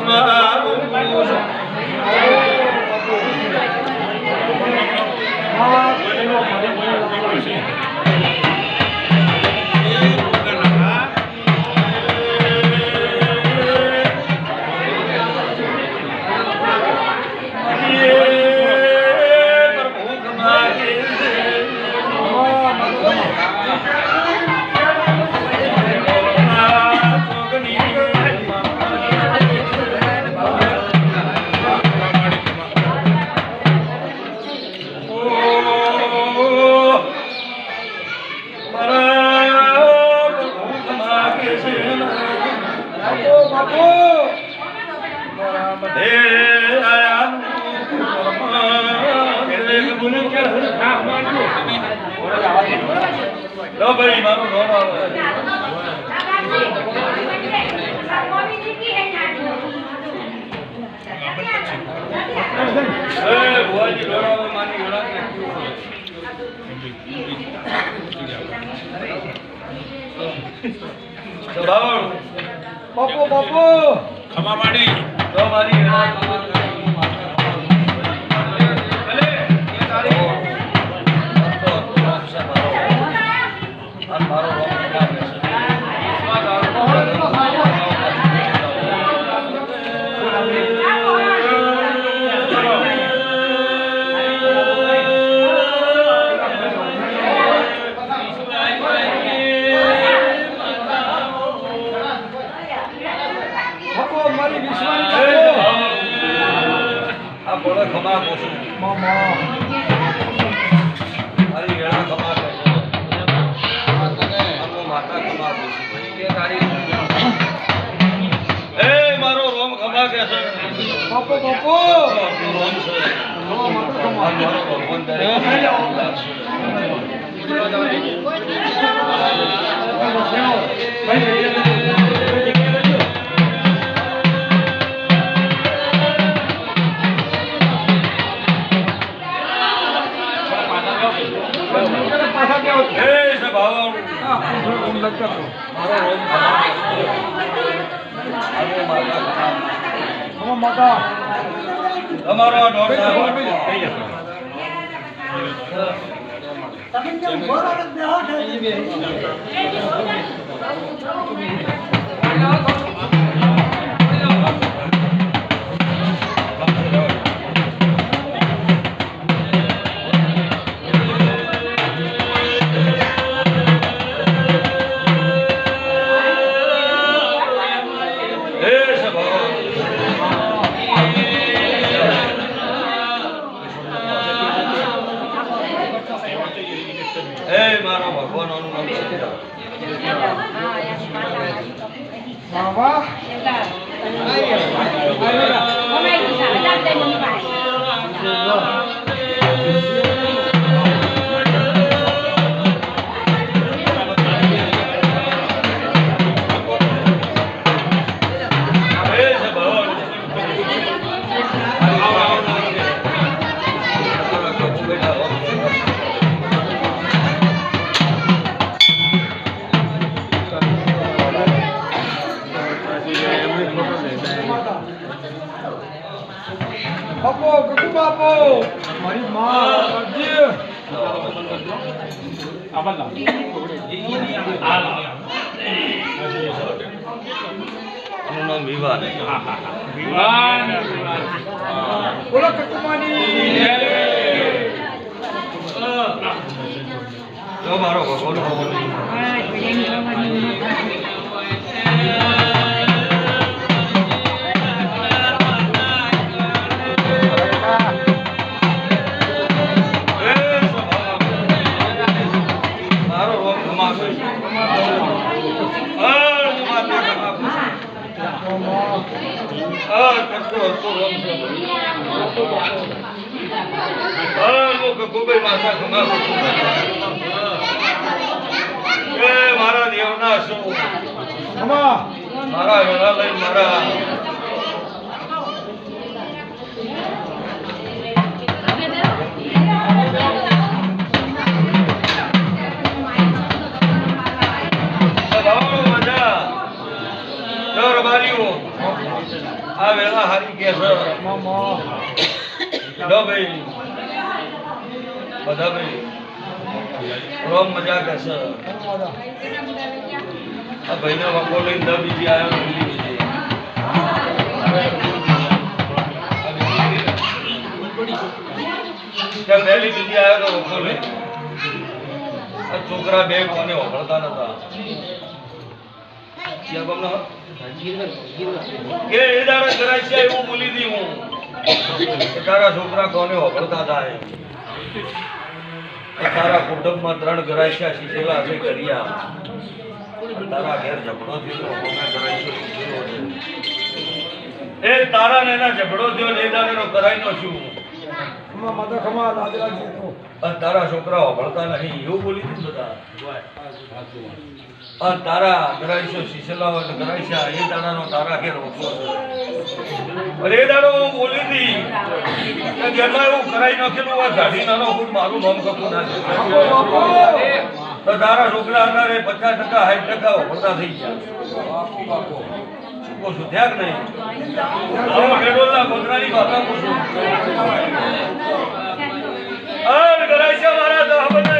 أسماء બાપુ બાપુ. ખમા માડી. તો મારી 고! 대세 마을 아, 그럼 나 તમારો તમે કેમ બોલો દેહો છે? Bawa, 哎呀 આપો મારી માં કરજે મારો ભગવાન. અર કટકો હતો દેવના શું? મારા મારા. આ વેળા હારી કે છે. લો ભાઈ. બધા ભાઈ. રોમ મજા કે છે આ ભાઈને વખો લઈને દ બીજી આવ્યો બીજી બીજી. ત્યાં પહેલી બીજી આવ્યો તો લઈને આ છોકરા બે કોને વખડતા નતા? કે દાડે કરાય છે એવું બોલી દી હું. તારા છોકરા કોને વખડતા થાય? તારા કુટુંબમાં ત્રણ ઘરાયશા શીખેલા છે કર્યા. તારા ઘેર ઝઘડો થયો છે. એ તારા ને એના ઝઘડો થયો ને એ દાડેનો કરાયનો શું ખમા માતા તારા છોકરાઓ ભળતા નહીં, એવું બોલી દીધું બધા. તારા ગરાઈશો ને ઘરાયશા એ દાડાનો તારા ઘેર અરે દાડો, હું બોલી હતી ઘરમાં એવું કરાઈ નાખેલું આ ગાડી નાનો ખુદ મારું નામ કપું ના તારા છોકરા અંદારે પચાસ ટકા, સાઠ ટકા વખડતા થઈ ગયા. શું છું ત્યાગ નહીં ખેડૂતના કોતરાની ભાષા પૂછું. અર ઘરાયશા મારા દહ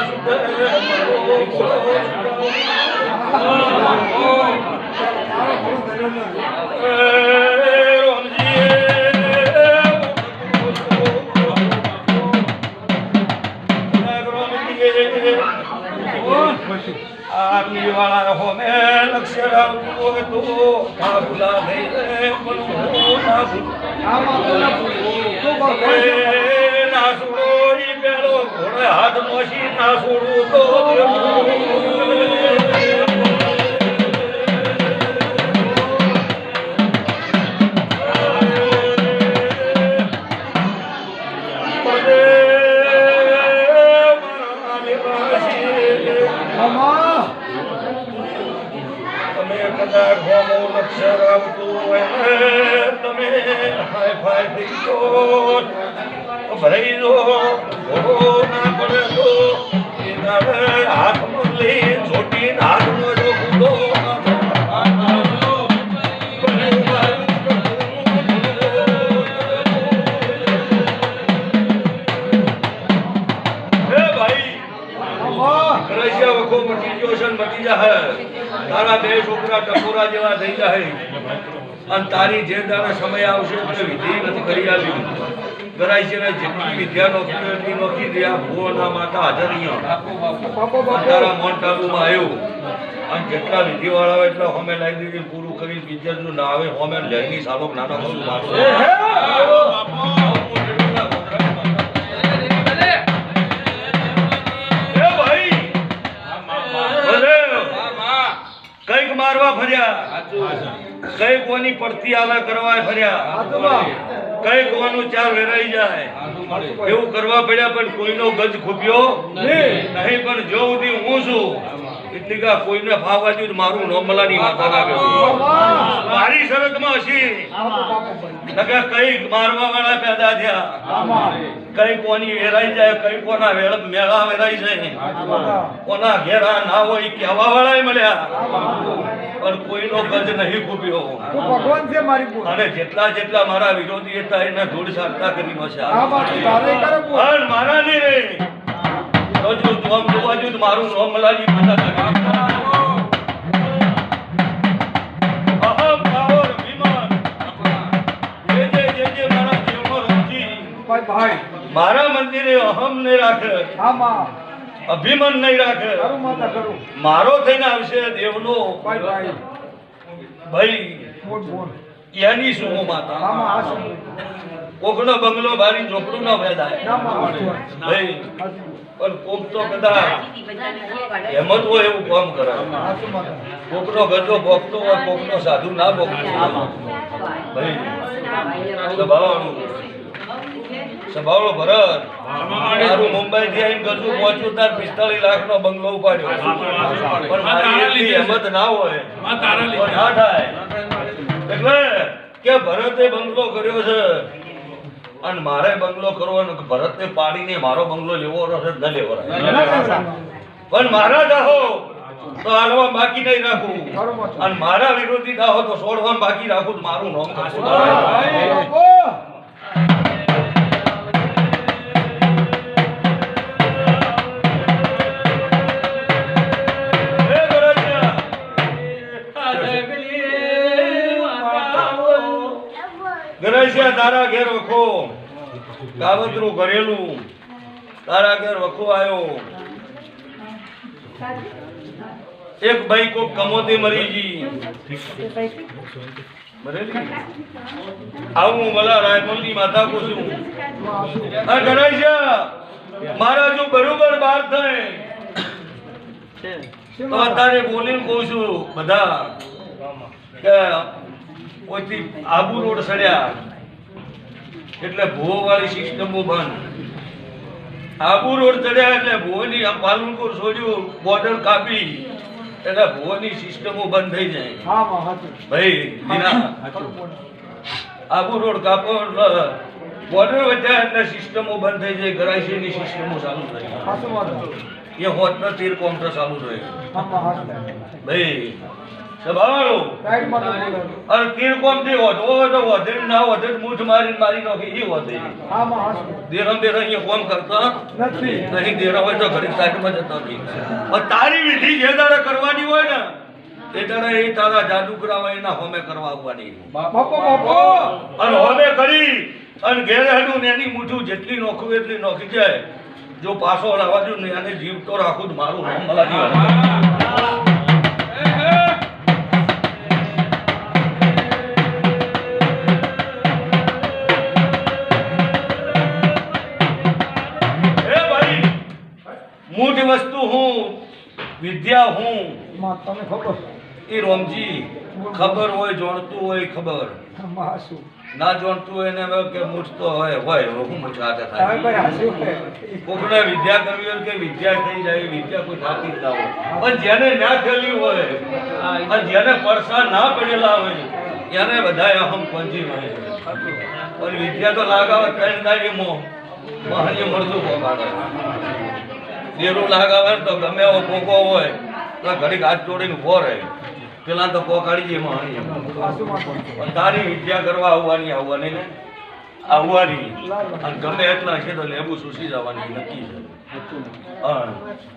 જાય ના આટલી વાળા હોમે લક્ષ્ય રાખવું હોય તો ભૂલા થઈ ભૂલા માતા ના છે ના છોડો ઈ પેલો ઘોડે હાથ નોશી ના છોડું તો ભરાઈ દો ના પડે એ દાડે હાથમાં લઈ ચોટી હાથનો જો હે ભાઈ મામા રશિયા વખો મટી ગયો છે ને મટી જાહે. તારા બે છોકરા ટકોરા જેવા થઈ જાય અને તારી જે દાડે સમય આવશે તે વિધિ નથી કરી આલ્યું કરાય છે જેટલી વિદ્યા નોકરી હોય એટલી નોખી દે આ માતા હાજર અહીંયા. મોન્ટ આબુમાં આવ્યું. અને જેટલા વિધિવાળા હોય એટલા હોમે લાવી દીધી પૂરું કરી બીજાનું ના આવે હોમે લહેરની સાલો નાનો કરું મારશે ભાઈ! ભલે! કંઈક મારવા ફર્યા. કંઈક કોની પડતી આવે કરવા ફર્યા. કંઈક કોનું ચાર વેરાઈ જાય એવું કરવા પડ્યા પણ કોઈનો ગજ ખૂપ્યો નહીં. નહીં પણ જો સુધી હું છું એટલી કા કોઈને ફાવા દ્યું મારું નોમલાની માતા બાપા મારી શરતમાં હશી. બાપો બાપો મારવા વાળા પેદા થયા. કઈ કોની વેરાઈ જાય કઈ કોના વેળ મેળા વેરાઈ જાય. કોના ઘેરા ના હોય કેવા વાળા વાળાય મળ્યા. પણ કોઈનો ગજ નહીં ખૂબ્યો ભગવાન છે મારી અને જેટલા જેટલા મારા વિરોધી હતા એના ધૂળ સારતા કરી નો પણ મારા નહીં રે. તો જોમ જોવા જો મારું નામ મલાજી માતા ભાઈ ભાઈ. મારા મંદિરે અહમ નહીં રાખે. અભિમાન નહીં રાખે. કરું માતા કરું. મારો થઈને આવશે દેવનો. ભાઈ એની શું માતા? કોકનો બંગલો બારી ઝોપડું ન વેદાય ભાઈ પણ કોક તો કદાચ હેમત હોય એવું કામ કરાય. કોકનો ગજો ભોગતો હોય કોકનો સાધુ ના ભોગતો. ભાઈ સભાવાળું સભાવાળો ભરત મારું મુંબઈ થી આવીને ગજુ પહોંચ્યું તાર પિસ્તાળીસ લાખ નો બંગલો ઉપાડ્યો. પણ મારી હિંમત ના હોય. ના થાય. એટલે કે ભરતે બંગલો કર્યો છે. અને મારે બંગલો કરવો ને ભરતને પાડીને મારો બંગલો લેવો રહે ન લેવો. પણ મારા દાહો તો હાલવા બાકી નહીં રાખું. અને મારા વિરોધી દાહો તો છોડવા બાકી રાખું મારું નામ કરશું તારા ઘેર વખો. કાવતરું ઘરેલું. તારા ઘેર વખો આવ્યો એક ભાઈ કોક કમોતી મરી મરેલી? આવું મલા રાયમલની માતા પૂછું ગણાય છે. મારા જો બરોબર બાર થાય. તો બોલીને કહું છું બધા, કે કોઈથી આબુ રોડ સડ્યા. એટલે ભૂવો વાળી સિસ્ટમો બંધ આબુ રોડ ચડ્યા એટલે ભૂવની પાલનપુર સોજ્યું બોર્ડર કાપી એટલે ભૂવોની સિસ્ટમો બંધ થઈ જાય. ભાઈ આબુ રોડ કાપો બોર્ડર વધ્યા એટલે સિસ્ટમો બંધ થઈ જાય ગરાસીની સિસ્ટમો ચાલુ થઈ. એ હોતના તીર કોમ્પ્યુટર ચાલુ થઈ ભાઈ અને તીર કોમથી વધો હોય તો વધે ના વધે મૂઠ મારી મારી નોખી એ વધે. દેરમ દેર અહીંયા કોમ કરતા નથી. નહીં દેરા હોય તો ઘડી સાઈડમાં જતા પણ તારી વિધિ જે દાડે કરવાની હોય ને એ તારા એ તારા જાદુગરા હોય એના હોમે કરવા આવવાની. બાપો બાપો! અને હોમે કરી અને ઘેર હેડું ને એની મૂઠું જેટલી નોખું એટલી નોખી જાય. જો પાછો લાવવા દઉં ને એને જીવ તો રાખું મારું નામ મલાજી મૂઠ વસ્તુ હું વિદ્યા હું. તમને ખબર? એ રોમજી ખબર હોય જોણતું હોય ખબર. ના જોણતું હોય ને કે મૂઠતો હોય હોય હું મૂઠ હાથે થાય. કોકને વિદ્યા કરવી હોય કે વિદ્યા થઈ જાય વિદ્યા કોઈ થતી જ ના હોય. પણ જેને ના થયેલી હોય અને જેને પરસા ના પડેલા હોય એને બધા અહમ પંજી હોય. પણ વિદ્યા તો લાગાવે ત્રણ દાડી મો મહાની મળતું પોગાડે દેરું લાગાવે ને તો ગમે એવો કોકો હોય તો ઘડીક હાથ જોડીને ઊભો રહે. પેલા તો જાય મહાની પણ તારી વિદ્યા કરવા આવવાની આવવાની ને? આવવાની. અને ગમે એટલા છે તો લેબુ સુસી જવાની નક્કી છે.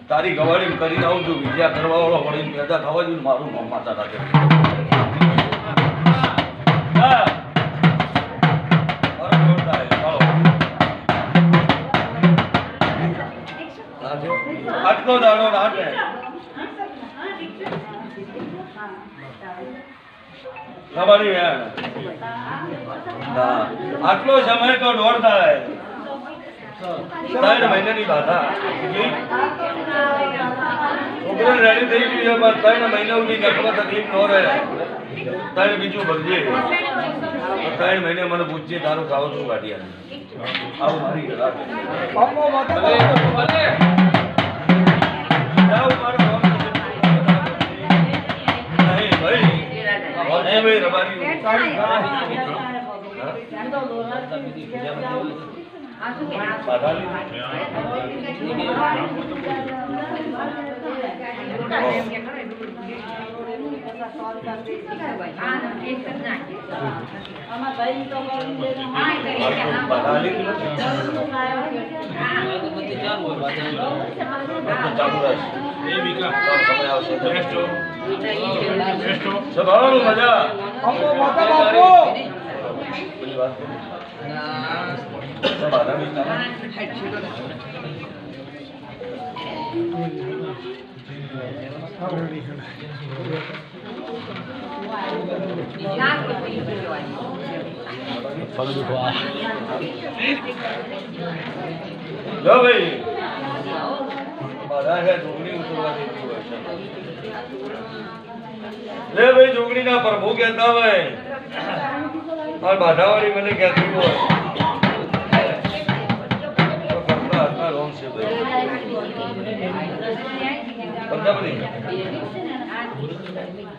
તારી ગવાડી કરીને આવજો વિદ્યા કરવા વાળો વળીને પેદા થવા જોઈએ મારું માતા રાખે. આટલો દાડો રાત રહે ખબર આટલો સમય તો દોઢ થાય ત્રણ મહિનાની બાધા. છોકરો રેડી થઈ ગયું પણ ત્રણ મહિના સુધી નટવા તકલીફ ન રહે. ત્રણ બીજું ભરજે. ત્રણ મહિને મને પૂછજે તારું ખાવું છું આવું મારી ચાલુ રહેશે. ચાલો, સમય આવશે તો. સંભાળો મજા બાપુ માતા બાપુ બધી વાત કરી. તો બાધા બી ચાલે. જો ભાઈ છે જોગણી ઉતરવા દેતી હોય છે. લે ભાઈ, જોગણીના પ્રભુ કહેતા હોય. આ બાધાવાળી મને કહેતી હોય.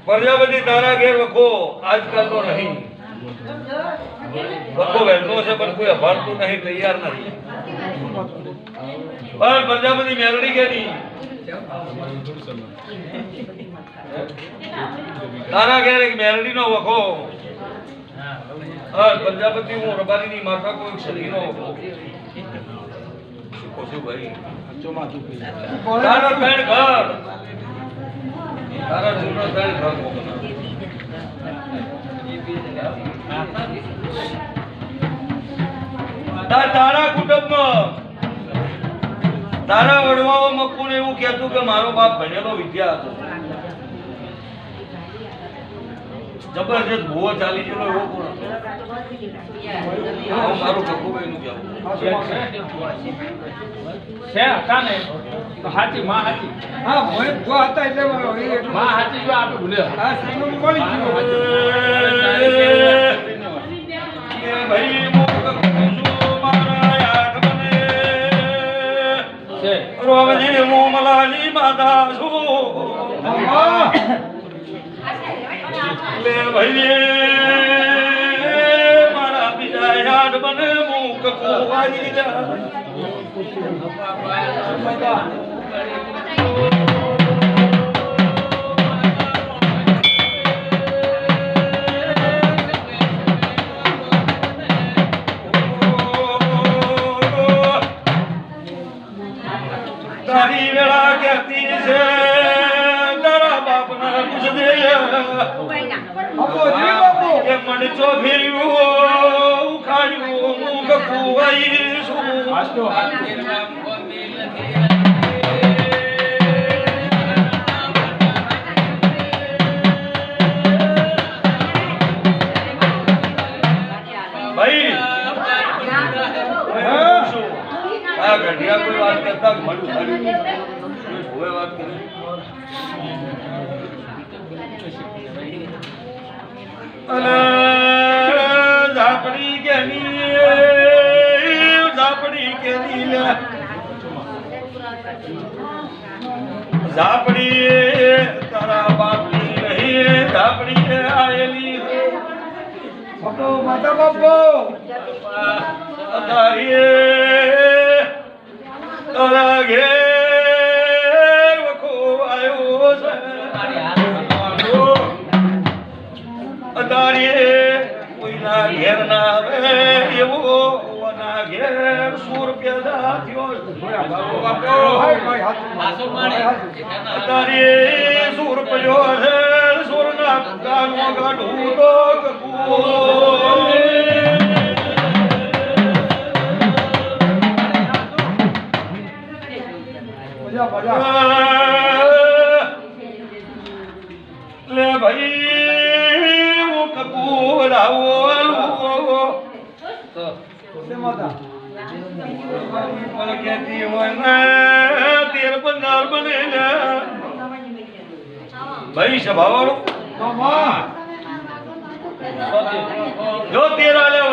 પ્રજાપતિ તારા ઘેર વખો, આજકાલ તો નહીં. વખો વહેલો છે પણ કોઈ અભારતું નહીં, તૈયાર નથી. પ્રજાપતિ મેલડી કે નહીં? તારા ઘેર એક મેલડી નો વખો. હા પ્રજાપતિ, હું રબારી ની માતા કોઈ શરીર નો વખો. કહું ભાઈ? તારા ત્રણ ઘર. તારા જૂનો ત્રણ ઘર તારા વડવાઓ કોણ એવું કહેતું કે મારો બાપ ભણેલો વિદ્યા હતો? જબરજસ્ત ભૂવો ચાલી ગયેલો એવો કોણ હતો? મારું કહેવું. હતા ને તો હાચી માં હાચી. હા મને જો હતા એટલે મારો માં હાચી જો આપણે ભૂલે. આ સાઈનું મળી ગયો ભાઈ માતા છું લે ભાઈ મારા બીજા યાદ બને મુખ કુવાઈ જા. વેળા કહેતી છે તારા બાપના પૂછ દે બાપુ જી બાપુ. કે મને ચો ફેર્યું ઉખાડ્યું મુખ કુવાઈ છું. ભાઈ હું. છું. આ ઘડિયા કોઈ વાત કરતા મળું झापड़ी के झापड़ी की ले झांपड़ी तारा बापड़ी झापड़ी आयल। माता बपो तारा घे તારીએ કોઈના ઘેર ના આવે, એવો ઓના ઘેર સુર પેદા થયો. અદારીએ સૂર પડ્યો હે સુર ના ગાનો કાઢું તો કપૂર મજા મજા કહેતી હોય ને તેર બંધાર બને ને. ભાઈ સભાવાળો? જો તેર હોય